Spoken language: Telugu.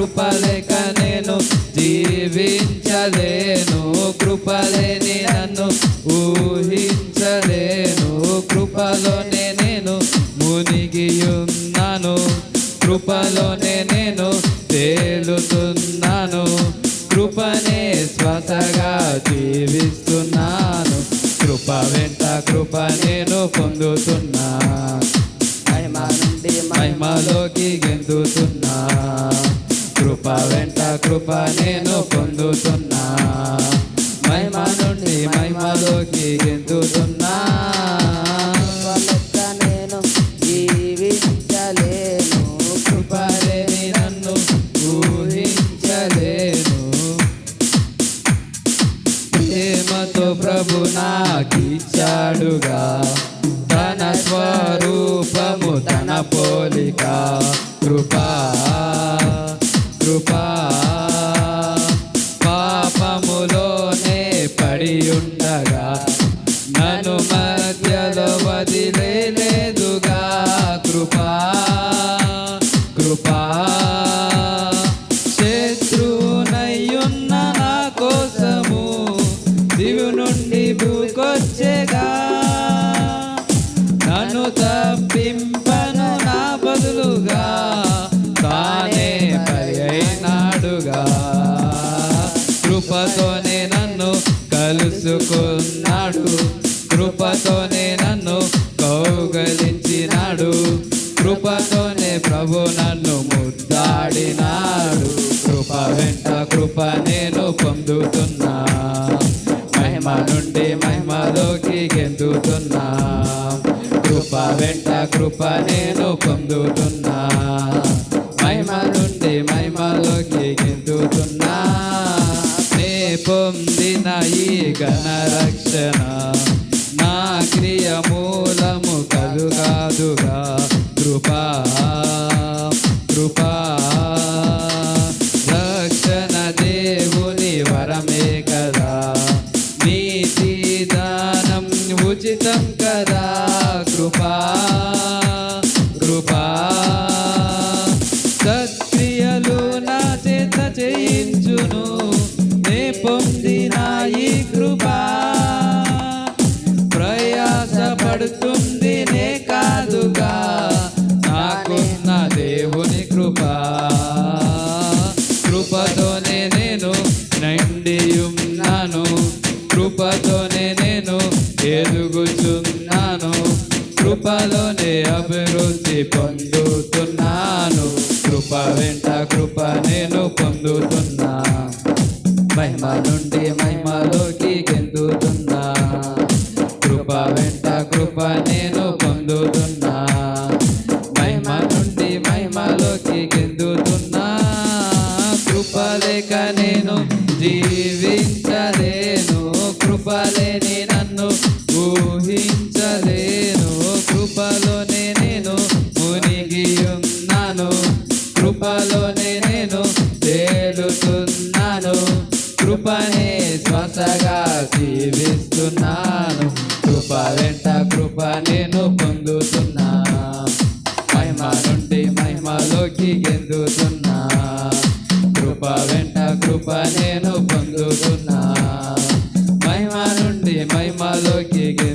కృపలేక నేను జీవించలేను కృపలేని నన్ను ఊహించలేను కృపలోనే నేను మునిగి ఉన్నాను కృపలోనే నేను తేలుతున్నాను కృపనే శ్వాసగా జీవిస్తున్నాను కృప వెంట కృప నేను పొందుతున్నా. మహిమ నుండి మహిమలోకి గెంతుతున్నా కృప కృప నేను పొందుతున్నా. మహిమ నుండి మహిమలోకి లెక్క నేను జీవించలేను. కృపలేని నన్ను ఊహించలేను ప్రేమతో ప్రభు నాకిచ్చాడుగా. తన స్వరూపము తన పోలిక. కృపా కృపా కృపా శత్రువునయ్యున్న నా కోసము దివు నుండి భూకొచ్చేగా. నన్ను తప్పింపను నా బదులుగా తానే పర్యైనాడుగా కృపతోనే నన్ను కలుసుకున్నాడు. కృపతోనే నన్ను కౌగలించినాడు కృపతోనే ప్రభు నన్ను ముద్దాడినాడు. కృప వెంట కృప నేను పొందుతున్నా. మహిమ నుండి మహిమలోకి గెందుతున్నా. కృప వెంట కృప నేను పొందుతున్నా. మహిమ నుండి మహిమలోకి గెందుతున్నా. నే పొందిన ఈ గణరక్షణ కృపా కృపా. సత్క్రియలు నా చేత చేయించును నే పొందిన ఈ కృపా. ప్రయాసపడుతుంది నే కాదుగా నాకున్న దేవుని కృపా. కృపతోనే నేను నిండి ఉన్నాను కృపతోనే ఎదుగుచున్నాను. కృపలోనే అభివృద్ధి పొందుతున్నాను. కృప వెంట కృప నేను పొందుతున్నా. మహిమ నుండి మహిమలోకి గెంతుతున్నా కృప వెంట కృప నేను పొందుతున్నా. మహిమ నుండి మహిమలోకి గెంతుతున్నా కృప లేక నేను జీవించలేను. కృప లేని కృపలోనే నేను తేలుతున్నాను. కృపనే శ్వాసగా జీవిస్తున్నాను. కృప వెంట కృప నేను పొందుతున్నా. మహిమ నుండి మహిమలోకి గెందుతున్నా. కృప వెంట కృప నేను పొందుతున్నా. మహిమ నుండి మహిమలోకి